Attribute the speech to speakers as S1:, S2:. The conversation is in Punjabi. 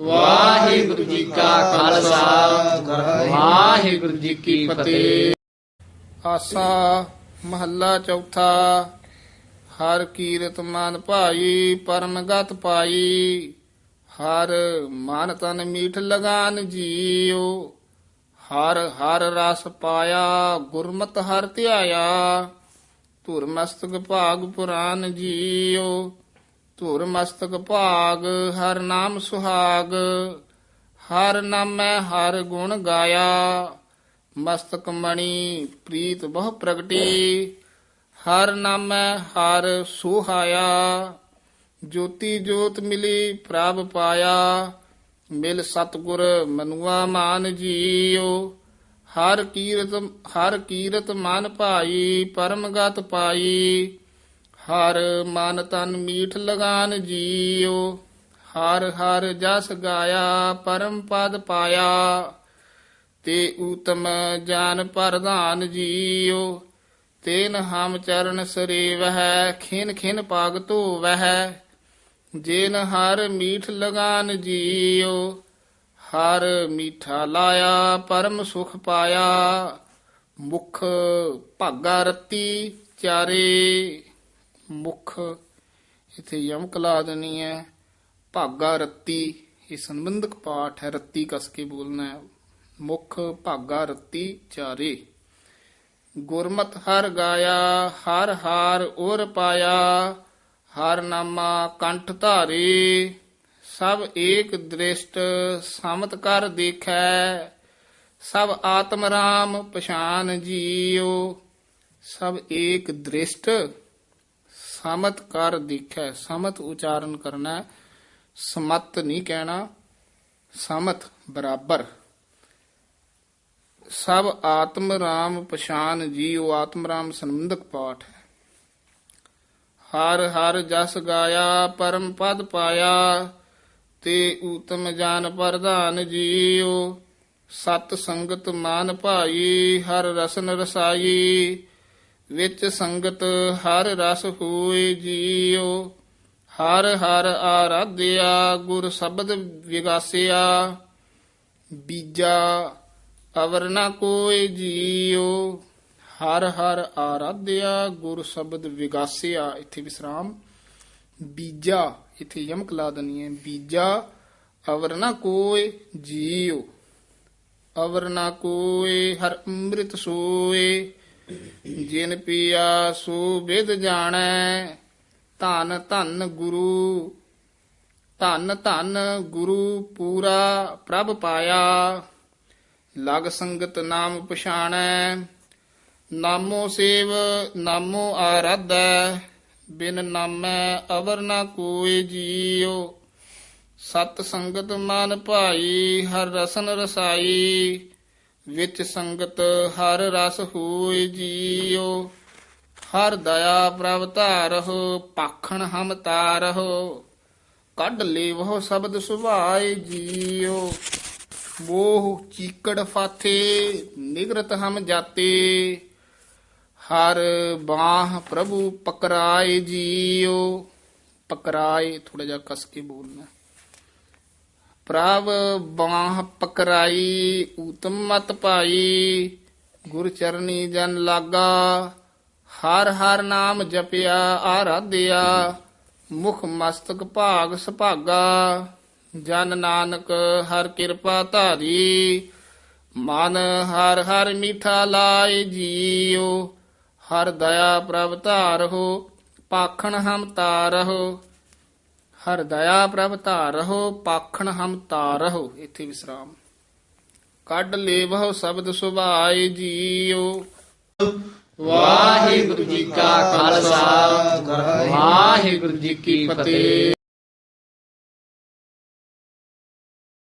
S1: ਵਾਹਿਗੁਰੂ ਜੀ ਕਾ ਖਾਲਸਾ। ਵਾਹਿਗੁਰੂ ਜੀ ਕੀ ਫਤਿਹ।
S2: ਆਸਾ ਮਹੱਲਾ ਚੌਥਾ। ਹਰ ਕੀਰਤ ਮਨ ਭਾਈ, ਪਰਮਗਤ ਪਾਈ। ਹਰ ਮਨ ਤਨ ਮੀਠ ਲਗਾਨ ਜੀਉ। ਹਰ ਹਰ ਰਸ ਪਾਇਆ, ਗੁਰਮਤ ਹਰ ਧਿਆਇਆ। ਧੁਰ ਮਸਤਕ ਭਾਗ ਪੁਰਾਨ ਜੀਉ। ਧੁਰ ਮਸਤਕ ਭਾਗ, ਹਰ ਨਾਮ ਸੁਹਾਗ, ਹਰ ਨਾਮੈ ਹਰ ਗੁਣ ਗਾਇਆ। ਮਸਤਕ ਮਣੀ, ਪ੍ਰੀਤ ਬਹੁ ਪ੍ਰਗਟੀ, ਹਰ ਨਾਮੈ ਹਰ ਸੁਹਾਇਆ। ਜੋਤੀ ਜੋਤ ਮਿਲੀ ਪ੍ਰਭ ਪਾਇਆ, ਮਿਲ ਸਤਗੁਰ ਮਨੁਆ ਮਾਨ ਜੀਓ ਹਰ ਕੀਰਤ ਹਰ ਕੀਰਤ ਮਨ ਭਾਈ, ਪਰਮਗਤ ਪਾਈ। ਹਰ ਮਨ ਤਨ ਮੀਠ ਲਗਾਨ ਜੀਓ ਹਰ ਹਰ ਜਸ ਗਾਇਆ, ਪਰਮ ਪਦ ਪਾਇਆ। ਤੇ ਊਤਮ ਜਾਨ ਪ੍ਰਧਾਨ ਜੀਓ ਤੇਨ ਹਮ ਚਰਨ ਸਰੇਵਹਿ, ਖਿਨ ਖਿਨ ਪਾਗ ਧੋਵਹਿ। ਜੇਨ ਹਰ ਮੀਠ ਲਗਾਨ ਜੀਓ ਹਰ ਮੀਠਾ ਲਾਇਆ, ਪਰਮ ਸੁਖ ਪਾਇਆ। ਮੁਖ ਭਾਗਾ ਰਤੀ ਚਾਰੇ। ਮੁਖ, ਇਥੇ ਯਮ ਕਲਾ ਦੇਣੀ ਹੈ, ਭਾਗਾ ਰੱਤੀ, ਇਹ ਸੰਬੰਧਕ ਪਾਠ ਹੈ, ਰੱਤੀ ਕਸ ਕੇ ਬੋਲਣਾ ਹੈ। ਮੁਖ, ਭਾਗਾ ਰੱਤੀ, ਚਾਰੇ। ਗੁਰਮਤ ਹਰ ਗਾਇਆ, ਹਰ ਹਾਰ ਔਰ ਪਾਇਆ, ਹਰ ਨਾਮਾ ਕੰਠ ਧਾਰੇ। ਸਭ ਏਕ ਦ੍ਰਿਸ਼ਟ ਸਮਤ ਕਰ ਦੇਖੈ, ਸਭ ਆਤਮ ਰਾਮ ਪਛਾਨ ਜੀਓ ਸਭ ਏਕ ਦ੍ਰਿਸ਼ਟ ਸਮਤ ਕਰ ਦੇਖੈ, ਸਮਤ ਉਚਾਰਨ ਕਰਨਾ ਸਮਤ ਨਹੀਂ ਕਹਿਣਾ, ਸਮਤ ਬਰਾਬਰ। ਸਭ ਆਤਮ ਰਾਮ ਪਛਾਨ ਜੀਉ ਆਤਮ ਰਾਮ ਸੰਬੰਧਕ ਪਾਠ ਹੈ। ਹਰ ਹਰ ਜਸ ਗਾਇਆ, ਪਰਮ ਪਦ ਪਾਇਆ, ਤੇ ਊਤਮ ਜਾਨ ਪ੍ਰਧਾਨ ਜੀਉ। ਸਤ ਸੰਗਤ ਮਾਨ ਭਾਈ, ਹਰ ਰਸਨ ਰਸਾਈ ਵਿੱਚ ਸੰਗਤ ਹਰ ਰਸ ਹੋਏ ਜੀਉ ਹਰ ਹਰ ਆਰਾਧਿਆ ਗੁਰ ਸ਼ਬਦ ਵਿਗਾਸਿਆ। ਬੀਜਾ ਅਵਰ ਨਾ ਕੋਈ ਜੀਉ ਹਰ ਹਰ ਆਰਾਧਿਆ ਗੁਰ ਸ਼ਬਦ ਵਿਗਾਸਿਆ। ਇੱਥੇ ਵਿਸਰਾਮ। ਬੀਜਾ, ਇੱਥੇ ਯਮਕ ਲਾ ਦਨੀ ਹੈ। ਬੀਜਾ ਅਵਰ ਨਾ ਕੋਈ ਜੀਉ ਅਵਰ ਨਾ ਕੋਈ ਹਰ ਅੰਮ੍ਰਿਤ ਸੋਏ। ਜਿਨ ਪੀਆ ਸੋ ਵਿਦ ਜਾਣੈ, ਧਨ ਧਨ ਗੁਰੂ, ਧਨ ਧਨ ਗੁਰੂ ਪੂਰਾ ਪ੍ਰਭ ਪਾਇਆ। ਲਗ ਸੰਗਤ ਨਾਮ ਪਛਾਣੈ, ਨਾਮੋ ਸੇਵ, ਨਾਮੋ ਆਰਾਧੈ, ਬਿਨ ਨਾਮੈ ਅਵਰ ਨਾ ਕੋਈ ਜੀਉ। ਸਤ ਸੰਗਤ ਮਨ ਭਾਈ, ਹਰ ਰਸਨ ਰਸਾਈ ਵਿੱਚ ਸੰਗਤ ਹਰ ਰਸ ਹੋਏ ਜੀਓ ਹਰ ਦਇਆ ਪ੍ਰਭ ਧਾਰਹੁ, ਪਾਖਣ ਹਮ ਤਾਰਹੁ। ਕੱਢ ਲੇਵਹੁ ਸ਼ਬਦ ਸੁਭਾਏ ਜੀਓ ਮੋਹ ਚੀਕੜ ਫਾਥੇ, ਨਿਗਰਤ ਹਮ ਜਾਤੇ। ਹਰ ਬਾਹ ਪ੍ਰਭੂ ਪਕਰਾਏ ਜੀਓ ਪਕਰਾਏ ਥੋੜਾ ਜਿਹਾ ਕਸ ਕੇ ਬੋਲਣਾ। ਪ੍ਰਭ ਬਾਹ ਪਕਰਾਈ ਉਤਮ ਮਤ ਪਾਈ, ਗੁਰ ਚਰਨੀ ਜਨ ਲਾਗਾ, ਹਰ ਹਰ ਨਾਮ ਜਪਿਆ, ਆਰਾਧਿਆ, ਮੁਖ ਮਸਤਕ ਭਾਗ ਸੁਭਾਗਾ, ਜਨ ਨਾਨਕ ਹਰ ਕਿਰਪਾ ਧਾਰੀ, ਮਨ ਹਰ ਹਰ ਮਿਠਾ ਲਾਏ ਜੀਉ, ਹਰ ਦਇਆ ਪ੍ਰਭ ਧਾਰਹੁ, ਪਾਖਣ ਹਮ ਤਾਰਹੁ। ਹਰ ਦਇਆ ਪ੍ਰਭ ਧਾਰਹੁ ਪਾਖਣ ਹਮ ਤਾਰਹੁ ਇੱਥੇ ਵਿਸਰਾਮ। ਕੱਢ ਲੇਵਹੁ ਸ਼ਬਦ ਸੁਭਾਏ ਜੀਉ।
S1: ਵਾਹਿਗੁਰੂ ਜੀ ਕਾ ਖਾਲਸਾ। ਵਾਹਿਗੁਰੂ ਜੀ ਕੀ ਫਤਿਹ।